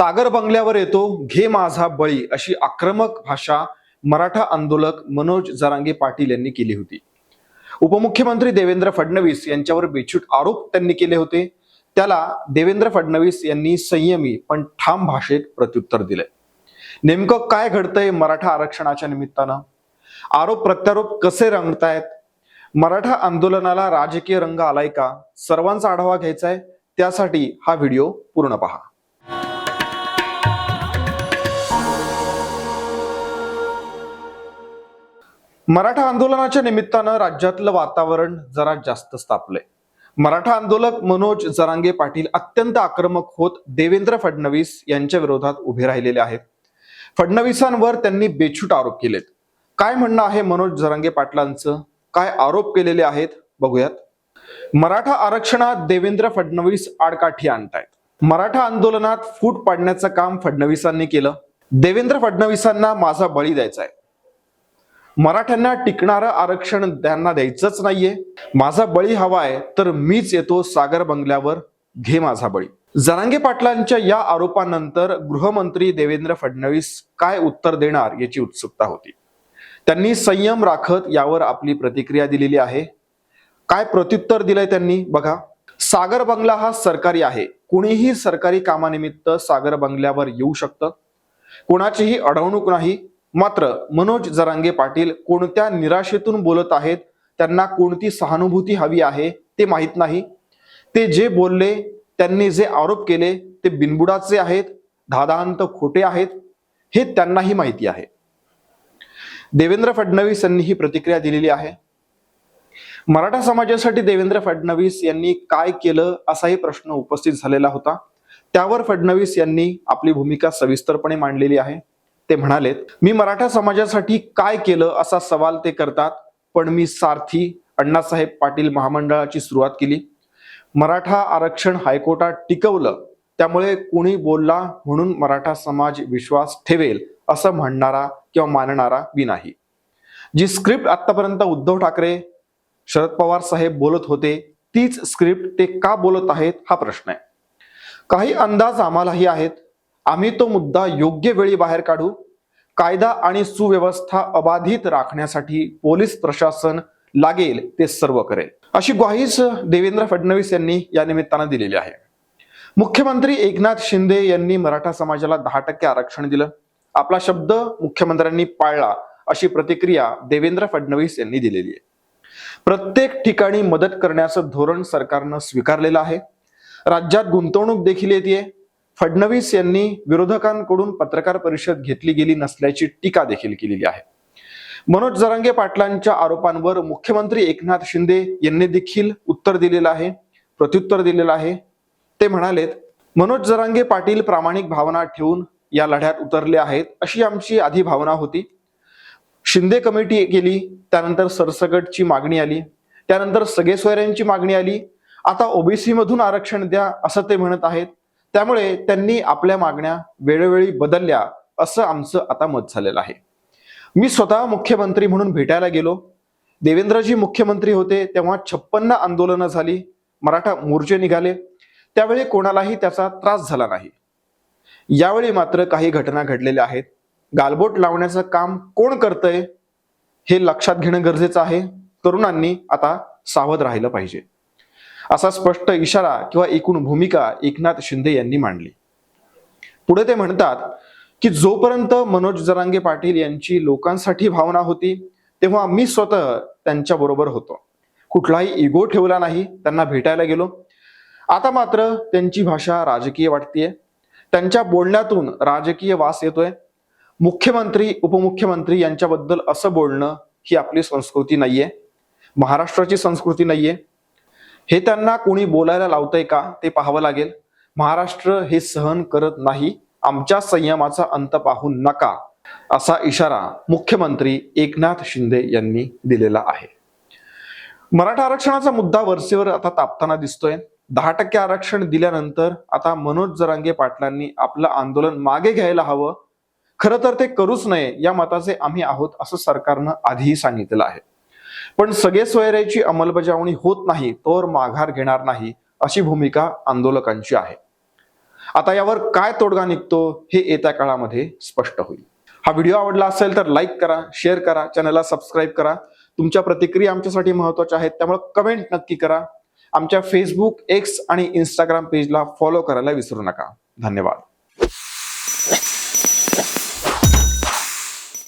सागर बंगल्यावर येतो घे माझा बळी अशी आक्रमक भाषा मराठा आंदोलक मनोज जरांगे पाटील यांनी केली होती. उपमुख्यमंत्री देवेंद्र फडणवीस यांच्यावर बेछूट आरोप त्यांनी केले होते. त्याला देवेंद्र फडणवीस यांनी संयमी पण ठाम भाषेत प्रत्युत्तर दिले नेमकं काय घडतंय मराठा आरक्षणाच्या निमित्तानं? आरोप प्रत्यारोप कसे रंगतायत? मराठा आंदोलनाला राजकीय रंग आलाय का? सर्वांचा आढावा घ्यायचा आहे त्यासाठी हा व्हिडिओ पूर्ण पहा. मराठा आंदोलनाच्या निमित्तानं राज्यातलं वातावरण जरा जास्त तापलंय मराठा आंदोलक मनोज जरांगे पाटील अत्यंत आक्रमक होत देवेंद्र फडणवीस यांच्या विरोधात उभे राहिलेले आहेत. फडणवीसांवर त्यांनी बेछूट आरोप केलेत. काय म्हणणं आहे मनोज जरांगे पाटलांचं? काय आरोप केलेले आहेत? बघूयात. मराठा आरक्षणात देवेंद्र फडणवीस आडकाठी आणतायत. मराठा आंदोलनात फूट पाडण्याचं काम फडणवीसांनी केलं. देवेंद्र फडणवीसांना माझा बळी द्यायचा आहे मराठ्यांना टिकणारं आरक्षण त्यांना द्यायचंच नाहीये. माझा बळी हवाय तर मीच येतो सागर बंगल्यावर. घे माझा बळी. जरांगे पाटलांच्या या आरोपानंतर गृहमंत्री देवेंद्र फडणवीस काय उत्तर देणार याची उत्सुकता होती. त्यांनी संयम राखत यावर आपली प्रतिक्रिया दिलेली आहे. काय प्रत्युत्तर दिलंय त्यांनी बघा. सागर बंगला हा सरकारी आहे. कुणीही सरकारी कामानिमित्त सागर बंगल्यावर येऊ शकतं. कोणाचीही अडवणूक नाही. मात्र मनोज जरांगे पाटील कोणत्या निराशेतून बोलत आहेत त्यांना कोणती सहानुभूती हवी आहे ते माहीत नाही. ते जे बोलले त्यांनी जे आरोप केले ते बिनबुडाचे आहेत धादांत खोटे आहेत हे त्यांनाही माहिती आहे. देवेंद्र फडणवीस यांनी ही प्रतिक्रिया दिलेली आहे. मराठा समाजासाठी देवेंद्र फडणवीस यांनी काय केलं असाही प्रश्न उपस्थित झालेला होता. त्यावर फडणवीस यांनी आपली भूमिका सविस्तरपणे मांडलेली आहे. ते म्हणालेत मी मराठा समाजासाठी काय केलं असा सवाल ते करतात पण मी सारथी अण्णासाहेब पाटील महामंडळाची सुरुवात केली. मराठा आरक्षण हायकोर्टात टिकवलं त्यामुळे कोणी बोलला म्हणून मराठा समाज विश्वास ठेवेल असं म्हणणारा किंवा मानणारा मी नाही. जी स्क्रिप्ट आतापर्यंत उद्धव ठाकरे शरद पवार साहेब बोलत होते तीच स्क्रिप्ट ते का बोलत आहेत हा प्रश्न आहे. काही अंदाज आम्हालाही आहेत. आम्ही तो मुद्दा योग्य वेळी बाहेर काढू. कायदा आणि सुव्यवस्था अबाधित राखण्यासाठी पोलीस प्रशासन लागेल ते सर्व करेल. अशी ग्वाहीच देवेंद्र फडणवीस यांनी या निमित्तानं दिलेली आहे. मुख्यमंत्री एकनाथ शिंदे यांनी मराठा समाजाला दहा टक्के आरक्षण दिलं. आपला शब्द मुख्यमंत्र्यांनी पाळला अशी प्रतिक्रिया देवेंद्र फडणवीस यांनी दिलेली आहे. प्रत्येक ठिकाणी मदत करण्याचं धोरण सरकारनं स्वीकारलेलं आहे. राज्यात गुंतवणूक देखील येते फडणवीस यांनी विरोधकांकडून पत्रकार परिषद घेतली गेली नसल्याची टीका देखील केलेली आहे. मनोज जरांगे पाटलांच्या आरोपांवर मुख्यमंत्री एकनाथ शिंदे यांनी देखील उत्तर दिलेलं आहे प्रत्युत्तर दिलेलं आहे. ते म्हणालेत मनोज जरांगे पाटील प्रामाणिक भावना ठेवून या लढ्यात उतरले आहेत अशी आमची आधी भावना होती. शिंदे कमिटी केली त्यानंतर सरसगटची मागणी आली त्यानंतर सगळे सोयऱ्यांची मागणी आली. आता ओबीसी मधून आरक्षण द्या असं ते म्हणत आहेत. त्यामुळे त्यांनी आपल्या मागण्या वेळोवेळी बदलल्या असं आमचं आता मत झालेलं आहे. मी स्वतः मुख्यमंत्री म्हणून भेटायला गेलो. देवेंद्रजी मुख्यमंत्री होते तेव्हा छप्पन्न आंदोलनं झाली. मराठा मोर्चे निघाले. त्यावेळी कोणालाही त्याचा त्रास झाला नाही. यावेळी मात्र काही घटना घडलेल्या आहेत. गालबोट लावण्याचं काम कोण करतंय हे लक्षात घेणं गरजेचं आहे. तरुणांनी आता सावध राहिलं पाहिजे. असा स्पष्ट इशारा किंवा एकूण भूमिका एकनाथ शिंदे यांनी मांडली. पुढे ते म्हणतात की जोपर्यंत मनोज जरांगे पाटील यांची लोकांसाठी भावना होती तेव्हा मी स्वतः त्यांच्या बरोबर होतो. कुठलाही इगो ठेवला नाही त्यांना भेटायला गेलो. आता मात्र त्यांची भाषा राजकीय वाटतेय. त्यांच्या बोलण्यातून राजकीय वास येतोय. मुख्यमंत्री उपमुख्यमंत्री यांच्याबद्दल असं बोलणं ही आपली संस्कृती नाहीये. महाराष्ट्राची संस्कृती नाहीये. हे त्यांना कोणी बोलायला लावतंय का ते पाहावं लागेल. महाराष्ट्र हे सहन करत नाही. आमच्या संयमाचा अंत पाहू नका असा इशारा मुख्यमंत्री एकनाथ शिंदे यांनी दिलेला आहे. मराठा आरक्षणाचा मुद्दा वरसेवर आता तापताना दिसतोय. दहा टक्के आरक्षण दिल्यानंतर आता मनोज जरांगे पाटलांनी आपलं आंदोलन मागे घ्यायला हवं. खरं तर ते करूच नये या मताचे आम्ही आहोत असं सरकारनं आधीही सांगितलं आहे. पण सगळे सोयऱ्याची अंमलबजावणी होत नाही तोवर माघार घेणार नाही अशी भूमिका आंदोलकांची आहे. आता यावर काय तोडगा निघतो हे येत्या काळामध्ये स्पष्ट होईल. हा व्हिडिओ आवडला असेल तर लाईक करा शेअर करा चॅनलला सबस्क्राईब करा. तुमच्या प्रतिक्रिया आमच्यासाठी महत्त्वाच्या आहेत त्यामुळे कमेंट नक्की करा. आमच्या फेसबुक एक्स आणि इंस्टाग्राम पेजला फॉलो करायला विसरू नका. धन्यवाद.